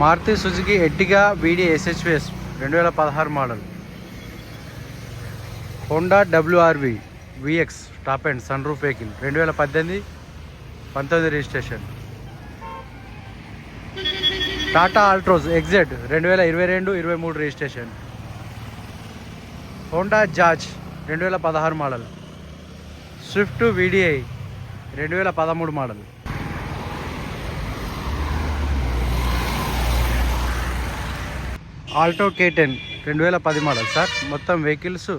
Maruti Suzuki ఎట్టిగా వీడి SHVS రెండు వేల పదహారు model. Honda WRV VX top and sunroof vehicle రెండు వేల పద్దెనిమిది పంతొమ్మిది రిజిస్ట్రేషన్. టాటా ఆల్ట్రోజ్ ఎగ్జెట్ రెండు వేల ఇరవై రెండు ఇరవై మూడు రిజిస్ట్రేషన్. హోండా జాజ్ రెండు వేల పదహారు మోడల్. స్విఫ్ట్ వీడిఐ రెండు వేల పదమూడు మోడల్. ఆల్టో కే టెన్ రెండు వేల పది మోడల్ సార్. మొత్తం వెహికల్స్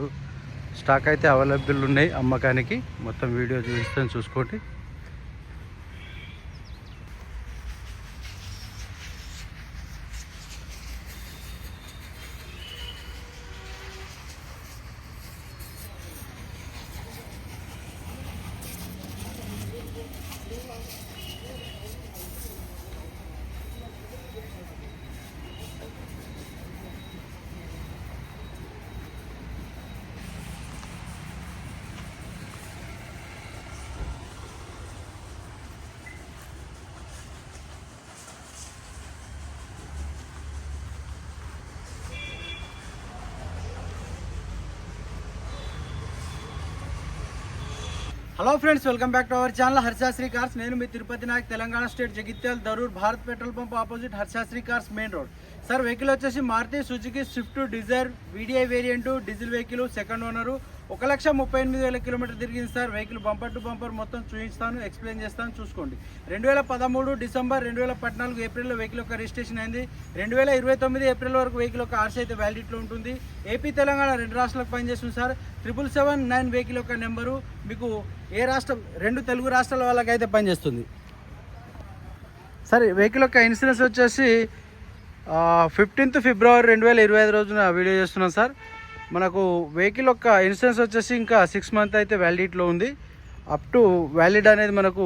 స్టాక్ అయితే అవైలబుల్ ఉన్నాయి అమ్మకానికి. మొత్తం వీడియో చూస్తే చూసుకోండి. Hello friends welcome back to our channel Harshasri cars నేను మీ Tirupati Nayak Telangana state Jagtial Darur Bharat petrol pump opposite Harshasri cars main road sir vehicle వచ్చేసి Maruti Suzuki Swift Dzire VDI variant diesel vehicle second owner ఒక లక్ష ముప్పై ఎనిమిది వేల kilometre తిరిగింది sir. Vehicle bumper to bumper మొత్తం చూపిస్తాను explain చేస్తాను చూసుకోండి. రెండు వేల పదమూడు డిసెంబర్ రెండు వేల పద్నాలుగు ఏప్రిల్లో వెహికల్ యొక్క రిజిస్ట్రేషన్ అయింది. రెండు వేల ఇరవై తొమ్మిది ఏప్రిల్ వరకు వెహికల్ యొక్క ఆర్సీ అయితే వ్యాలిడిటీలో ఉంటుంది. ఏపీ తెలంగాణ రెండు రాష్ట్రాలకు పనిచేస్తుంది sir. Triple seven nine vehicle యొక్క నెంబరు మీకు ఏ రాష్ట్రం రెండు తెలుగు రాష్ట్రాల వాళ్ళకి అయితే పనిచేస్తుంది. సరే వెహికల్ యొక్క ఇన్సూరెన్స్ వచ్చేసి ఫిఫ్టీన్త్ ఫిబ్రవరి రెండు వేల ఇరవై ఐదు రోజున వీడియో చేస్తున్నాం సార్. మనకు వెహికల్ యొక్క ఇన్సూరెన్స్ వచ్చేసి ఇంకా సిక్స్ మంత్ అయితే వ్యాలిడిటీలో ఉంది. అప్ టు వ్యాలిడ్ అనేది మనకు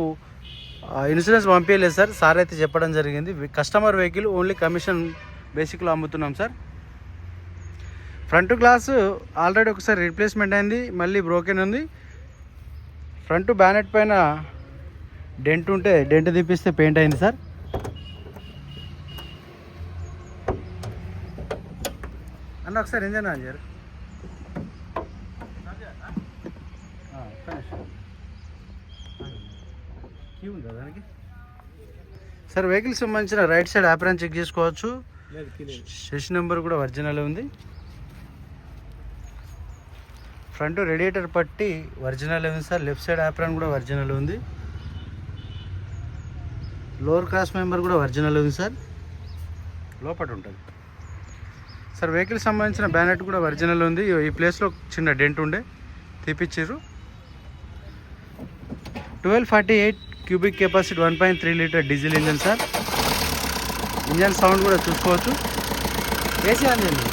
ఇన్సూరెన్స్ పంపించలేదు సార్. సార్ అయితే చెప్పడం జరిగింది. కస్టమర్ వెహికల్ ఓన్లీ కమిషన్ బేసిక్లో అమ్ముతున్నాం సార్. ఫ్రంట్ గ్లాస్ ఆల్రెడీ ఒకసారి రీప్లేస్మెంట్ అయింది. మళ్ళీ బ్రోకెన్ ఉంది. ఫ్రంట్ బ్యానెట్ పైన డెంట్ ఉంటే డెంట్ తీపిస్తే పెయింట్ అయింది సార్. అన్న ఒకసారి ఇంజన్ ఆన్ చేయరు ఆ, finish. కీ ఉందా దానికి సార్ వెహికల్ సంబంధించిన రైట్ సైడ్ యాప్రాన్ చెక్ చేసుకోవచ్చు. సెషన్ నెంబర్ కూడా ఒరిజినల్ ఉంది. ఫ్రంట్ రేడియేటర్ పట్టి ఒరిజినల్ ఉంది సార్. లెఫ్ట్ సైడ్ యాప్రాన్ కూడా ఒరిజినల్ ఉంది. లోవర్ క్లాస్ మెంబర్ కూడా ఒరిజినల్ ఉంది సార్. లోపల ఉంటుంది. సార్ వెహికల్ సంబంధించిన బ్యానెట్ కూడా ఒరిజినల్ ఉంది. ఈ ప్లేస్లో చిన్న డెంట్ ఉండే. తీపిచ్చిర్రు. Twelve forty eight cubic capacity one point three litre diesel engine sir. Engine sound కూడా చూసుకోవచ్చు. ఏసీ ఆన్ చేయండి.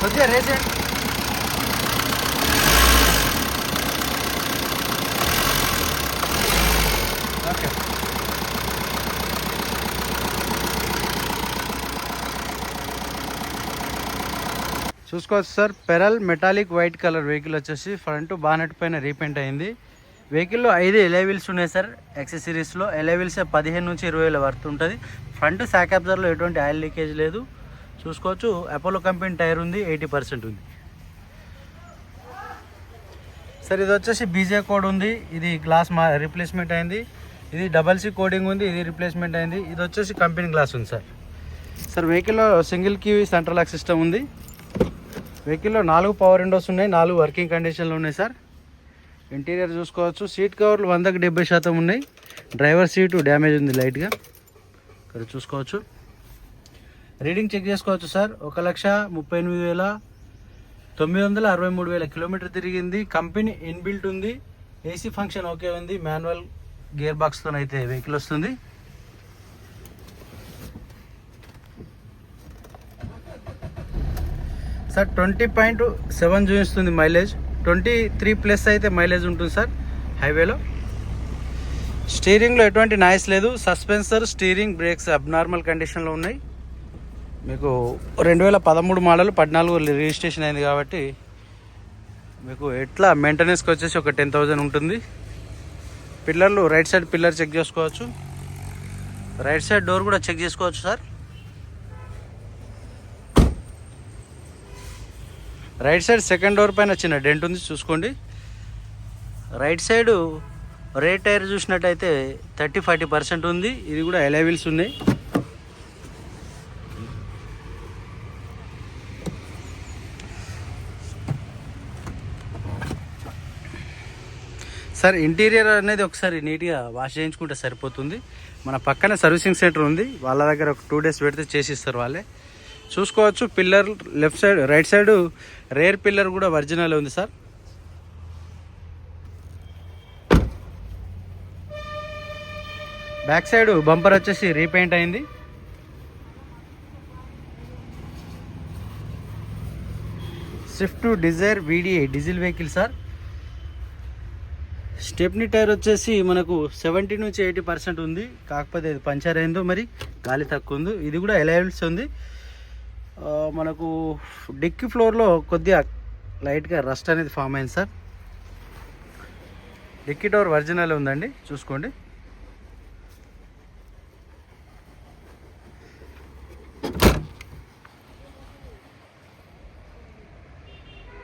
కొద్దిగా రేసేయండి ఓకే చూసుకోవచ్చు sir. Pearl metallic white colour vehicle వచ్చేసి ఫ్రంట్ బానెట్ పైన రీపెయింట్ అయింది. వెహికల్లో ఐదు ఎలైవిల్స్ ఉన్నాయి సార్. యాక్సెసరీస్లో ఎలైవిల్స్ పదిహేను నుంచి ఇరవై వేల వర్త్ ఉంటుంది. ఫ్రంట్ శాక్ అబ్జర్లో ఎటువంటి ఆయిల్ లీకేజ్ లేదు. చూసుకోవచ్చు అపోలో కంపెనీ టైర్ ఉంది ఎయిటీ పర్సెంట్ ఉంది. సార్ ఇది వచ్చేసి బీజే కోడ్ ఉంది. ఇది గ్లాస్ మా రీప్లేస్మెంట్ అయింది. ఇది డబల్ సి కోడింగ్ ఉంది ఇది రీప్లేస్మెంట్ అయింది. ఇది వచ్చేసి కంపెనీ గ్లాస్ ఉంది సార్. సార్ వెహికల్లో single key central lock system ఉంది. వెహికల్లో నాలుగు పవర్ విండోస్ ఉన్నాయి నాలుగు వర్కింగ్ కండిషన్లో ఉన్నాయి సార్ ఇంటీరియర్ చూసుకోవచ్చు. సీట్ కవర్లు వందకు డెబ్బై శాతం ఉన్నాయి. డ్రైవర్ సీటు డ్యామేజ్ ఉంది లైట్గా ఇక్కడ చూసుకోవచ్చు. రీడింగ్ చెక్ చేసుకోవచ్చు సార్ ఒక లక్ష ముప్పై ఎనిమిది వేల తొమ్మిది వందల అరవై మూడు వేల కిలోమీటర్ తిరిగింది. కంపెనీ ఇన్బిల్ట్ ఉంది. ఏసీ ఫంక్షన్ ఓకే ఉంది. మాన్యువల్ గేర్ బాక్స్తో అయితే వెహికల్ వస్తుంది. సార్ ట్వంటీ పాయింట్ సెవెన్ చూపిస్తుంది మైలేజ్. ట్వంటీ త్రీ ప్లస్ అయితే మైలేజ్ ఉంటుంది సార్ హైవేలో. స్టీరింగ్లో ఎటువంటి నాయిస్ లేదు. సస్పెన్సర్ స్టీరింగ్ బ్రేక్స్ అబ్నార్మల్ కండిషన్లో ఉన్నాయి. మీకు రెండు వేల పదమూడు మోడల్ పద్నాలుగు రిజిస్ట్రేషన్ అయింది కాబట్టి మీకు ఎట్లా మెయింటెనెన్స్కి వచ్చేసి ఒక టెన్ థౌజండ్ ఉంటుంది. పిల్లర్లు రైట్ సైడ్ పిల్లర్ చెక్ చేసుకోవచ్చు. రైట్ సైడ్ డోర్ కూడా చెక్ చేసుకోవచ్చు sir. Right side second door పైన చిన్న డెంట్ ఉంది చూసుకోండి. రైట్ సైడ్ రేట్ టైర్ చూసినట్టయితే థర్టీ ఫార్టీ పర్సెంట్ ఉంది. ఇది కూడా ఎలైవిల్స్ ఉన్నాయి. సార్ ఇంటీరియర్ అనేది ఒకసారి నీట్గా వాష్ చేయించుకుంటే సరిపోతుంది. మన పక్కన సర్వీసింగ్ సెంటర్ ఉంది. వాళ్ళ దగ్గర ఒక టూ డేస్ పెడితే చేసిస్తారు వాళ్ళే. చూసుకోవచ్చు. Pillar left side right side rear pillar కూడా ఒరిజినల్ ఉంది సార్. బ్యాక్ సైడ్ బంపర్ వచ్చేసి రీపెయింట్ అయింది. Swift Dzire VDI diesel vehicle sir. Stepney tyre వచ్చేసి మనకు సెవెంటీ నుంచి ఎయిటీ పర్సెంట్ ఉంది. కాకపోతే ఇది పంచర్ అయిందో మరి గాలి తక్కువ ఉంది. ఇది కూడా ఎలైవెల్స్ ఉంది. మనకు డిక్కీ ఫ్లోర్లో కొద్దిగా లైట్గా రస్ట్ అనేది ఫామ్ అయింది సార్. డిక్కీ డోర్ ఒరిజినల్ ఉందండి చూసుకోండి.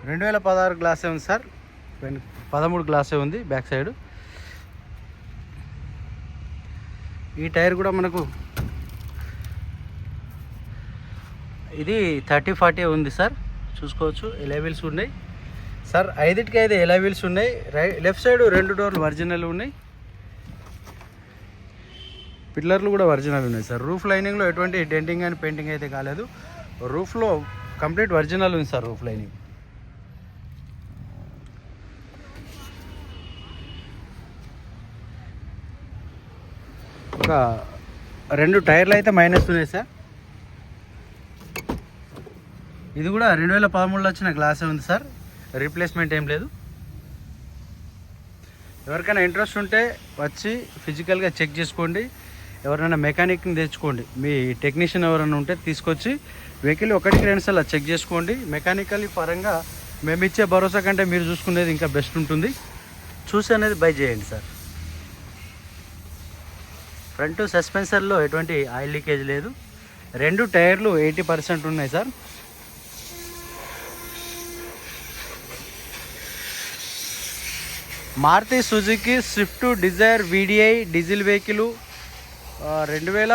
రెండు వేల పదహారు గ్లాసే ఉంది సార్. వెన్- పదమూడు గ్లాసే ఉంది బ్యాక్ సైడ్. ఈ టైర్ కూడా మనకు ఇది థర్టీ ఫార్టీ ఉంది సార్. చూసుకోవచ్చు. ఎలైవిల్స్ ఉన్నాయి? సార్ ఐదుటికి ఐదు ఎలైవిల్స్ ఉన్నాయి? రై లెఫ్ట్ సైడ్ రెండు డోర్లు ఒరిజినల్ ఉన్నాయి. పిల్లర్లు కూడా ఒరిజినల్ ఉన్నాయి సార్. రూఫ్ లైనింగ్లో ఎటువంటి డెంటింగ్ అని పెయింటింగ్ అయితే కాలేదు. రూఫ్లో కంప్లీట్ ఒరిజినల్ ఉంది సార్ రూఫ్ లైనింగ్. ఒక రెండు టైర్లు అయితే మైనస్ ఉన్నాయి సార్. ఇది కూడా రెండు వేల పదమూడులో వచ్చిన గ్లాసే ఉంది సార్. రీప్లేస్మెంట్ ఏం లేదు. ఎవరికైనా ఇంట్రెస్ట్ ఉంటే వచ్చి ఫిజికల్గా చెక్ చేసుకోండి. ఎవరైనా మెకానిక్ని తెచ్చుకోండి. మీ టెక్నీషియన్ ఎవరైనా ఉంటే తీసుకొచ్చి వెహికల్ ఒకటికి రెండు సార్లు చెక్ చేసుకోండి. మెకానికల్ పరంగా మేము ఇచ్చే భరోసా కంటే మీరు చూసుకునేది ఇంకా బెస్ట్ ఉంటుంది. చూసి అనేది బై చేయండి సార్. ఫ్రంట్ సస్పెన్సర్లో ఎటువంటి ఆయిల్ లీకేజ్ లేదు. రెండు టైర్లు ఎయిటీ పర్సెంట్ ఉన్నాయి sir. Maruti Suzuki Swift Dzire VDI diesel vehicle రెండు వేల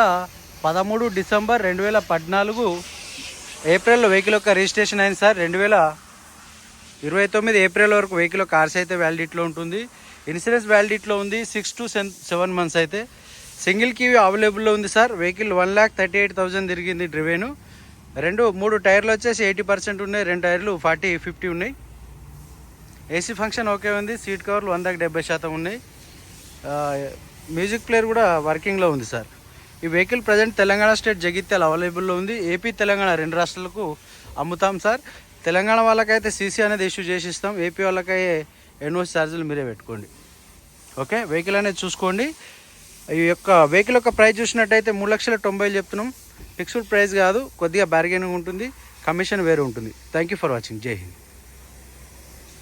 పదమూడు డిసెంబర్ రెండు వేల పద్నాలుగు ఏప్రిల్లో వెహికల్ యొక్క రిజిస్ట్రేషన్ అయింది సార్. రెండు వేల ఇరవై తొమ్మిది ఏప్రిల్ వరకు వెహికల్ కార్స్ అయితే వ్యాలిడిటీలో ఉంటుంది. ఇన్సూరెన్స్ వ్యాలిడిటీలో ఉంది సిక్స్ టు సెన్ సెవెన్ మంత్స్ అయితే. సింగిల్ కీవీ అవైలబుల్లో ఉంది sir. Vehicle one lakh thirty eight thousand తిరిగింది డ్రివేను రెండు మూడు టైర్లు వచ్చేసి ఎయిటీ పర్సెంట్ ఉన్నాయి. రెండు టైర్లు ఫార్టీ ఫిఫ్టీ ఉన్నాయి. ఏసీ ఫంక్షన్ ఓకే ఉంది సీట్ కవర్లు వందకి డెబ్బై శాతం ఉన్నాయి. మ్యూజిక్ ప్లేయర్ కూడా వర్కింగ్లో ఉంది సార్. ఈ vehicle present Telangana state Jagtial అవైలబుల్లో ఉంది. ఏపీ తెలంగాణ రెండు రాష్ట్రాలకు అమ్ముతాం సార్. తెలంగాణ వాళ్ళకైతే సీసీ అనేది ఇష్యూ చేసి ఇస్తాం ఏపీ వాళ్ళకైతే ఎన్ఓసి ఛార్జీలు మీరే పెట్టుకోండి. ఓకే? వెహికల్ అనేది చూసుకోండి. ఈ యొక్క వెహికల్ యొక్క ప్రైస్ చూసినట్టయితే మూడు లక్షల తొంభై చెప్తున్నాం. ఫిక్స్డ్ ప్రైస్ కాదు కొద్దిగా బార్గెనింగ్ ఉంటుంది. కమిషన్ వేరే ఉంటుంది. థ్యాంక్ యూ ఫర్ వాచింగ్ జై హింద్.